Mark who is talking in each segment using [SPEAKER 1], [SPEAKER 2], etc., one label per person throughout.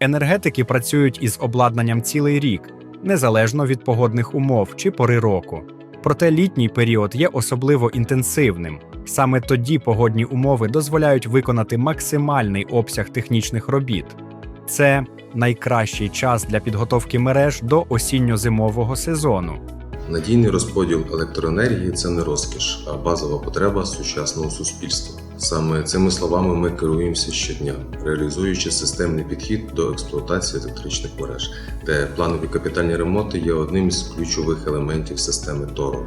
[SPEAKER 1] Енергетики працюють із обладнанням цілий рік, незалежно від погодних умов чи пори року. Проте літній період є особливо інтенсивним. Саме тоді погодні умови дозволяють виконати максимальний обсяг технічних робіт. Це найкращий час для підготовки мереж до осінньо-зимового сезону.
[SPEAKER 2] Надійний розподіл електроенергії це не розкіш, а базова потреба сучасного суспільства. Саме цими словами ми керуємося щодня, реалізуючи системний підхід до експлуатації електричних мереж, де планові капітальні ремонти є одним із ключових елементів системи ТОРО,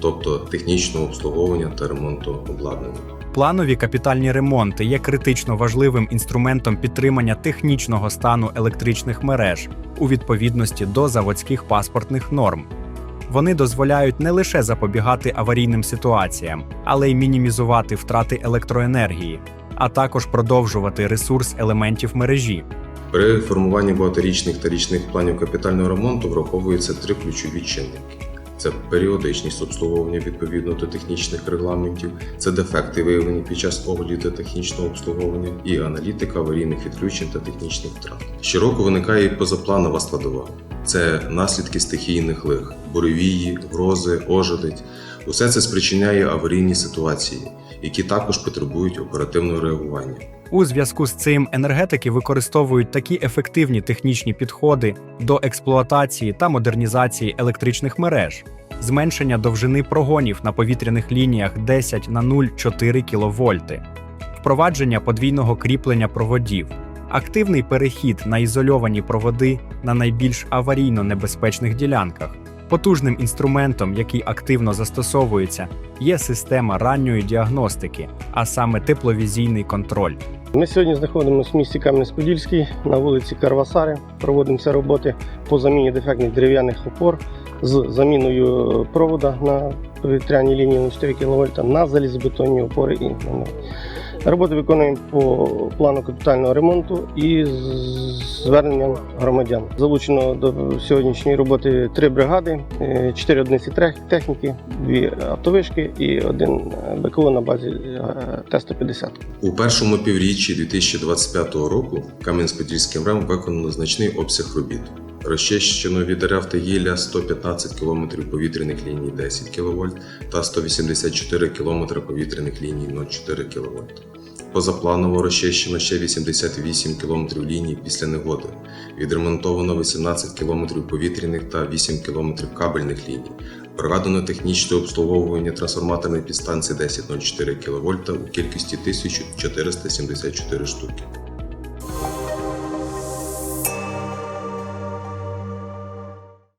[SPEAKER 2] тобто технічного обслуговування та ремонту обладнання.
[SPEAKER 1] Планові капітальні ремонти є критично важливим інструментом підтримання технічного стану електричних мереж у відповідності до заводських паспортних норм. Вони дозволяють не лише запобігати аварійним ситуаціям, але й мінімізувати втрати електроенергії, а також продовжувати ресурс елементів мережі.
[SPEAKER 2] При формуванні багаторічних та річних планів капітального ремонту враховуються три ключові чинники. Це періодичність обслуговування відповідно до технічних регламентів, це дефекти, виявлені під час огляду технічного обслуговування, і аналітика аварійних відключень та технічних втрат. Щороку виникає і позапланова складова. Це наслідки стихійних лих, буревії, грози, ожеледь. Усе це спричиняє аварійні ситуації, які також потребують оперативного реагування.
[SPEAKER 1] У зв'язку з цим енергетики використовують такі ефективні технічні підходи до експлуатації та модернізації електричних мереж, зменшення довжини прогонів на повітряних лініях 10 на 0,4 кВт, впровадження подвійного кріплення проводів, активний перехід на ізольовані проводи на найбільш аварійно небезпечних ділянках. Потужним інструментом, який активно застосовується, є система ранньої діагностики, а саме тепловізійний контроль.
[SPEAKER 3] Ми сьогодні знаходимося в місті Кам'янець-Подільський на вулиці Карвасари. Проводимо роботи по заміні дефектних дерев'яних опор з заміною провода на повітряній лінії 4 кВт на залізобетонні опори і на Роботи виконуємо по плану капітального ремонту і зверненням громадян. Залучено до сьогоднішньої роботи три бригади, е, чотири одиниці техніки, дві автовишки і один БКО на базі е, Т-150.
[SPEAKER 2] У першому півріччі 2025 року Кам'янець-Подільським РЕМ виконано значний обсяг робіт. Розчищено від дерев та гілля 115 км повітряних ліній 10 кВт та 184 км повітряних ліній 0,4 кВт. Позапланово розчищено ще 88 км ліній після негоди. Відремонтовано 18 км повітряних та 8 км кабельних ліній. Проведено технічне обслуговування трансформаторної підстанції 1004 кВт у кількості 1474 штуки.